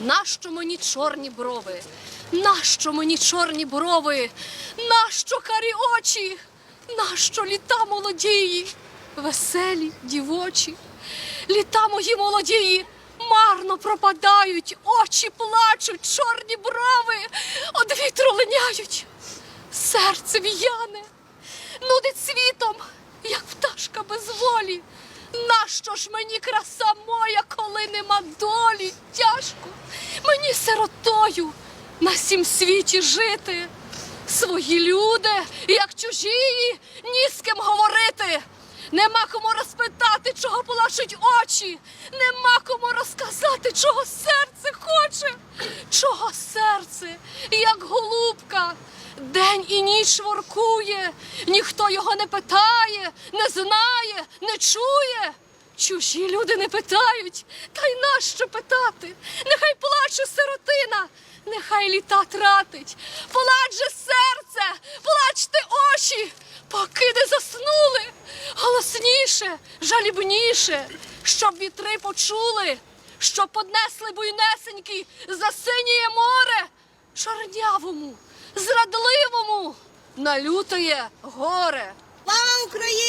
Нащо мені чорні брови? Нащо мені чорні брови? Нащо карі очі? Нащо літа молодії? Веселі, дівочі? Літа мої молодії марно пропадають, очі плачуть, чорні брови од вітру линяють, серце в'яне, нудить світом, як пташка без волі. Нащо ж мені краса моя, коли нема долі? Сиротою на сім світі жити. Свої люди, як чужі, ні з ким говорити. Нема кому розпитати, чого плачуть очі. Нема кому розказати, чого серце хоче, чого серце, як голубка, день і ніч воркує, ніхто його не питає, не знає, не чує. Чужі люди не питають, та й нащо питати? Нехай сиротина, нехай літа тратить. Плач же серце, плачте очі, поки не заснули. Голосніше, жалібніше, щоб вітри почули, щоб поднесли буйнесенькі за синіє море, чорнявому, зрадливому, налютує горе. Слава Україні!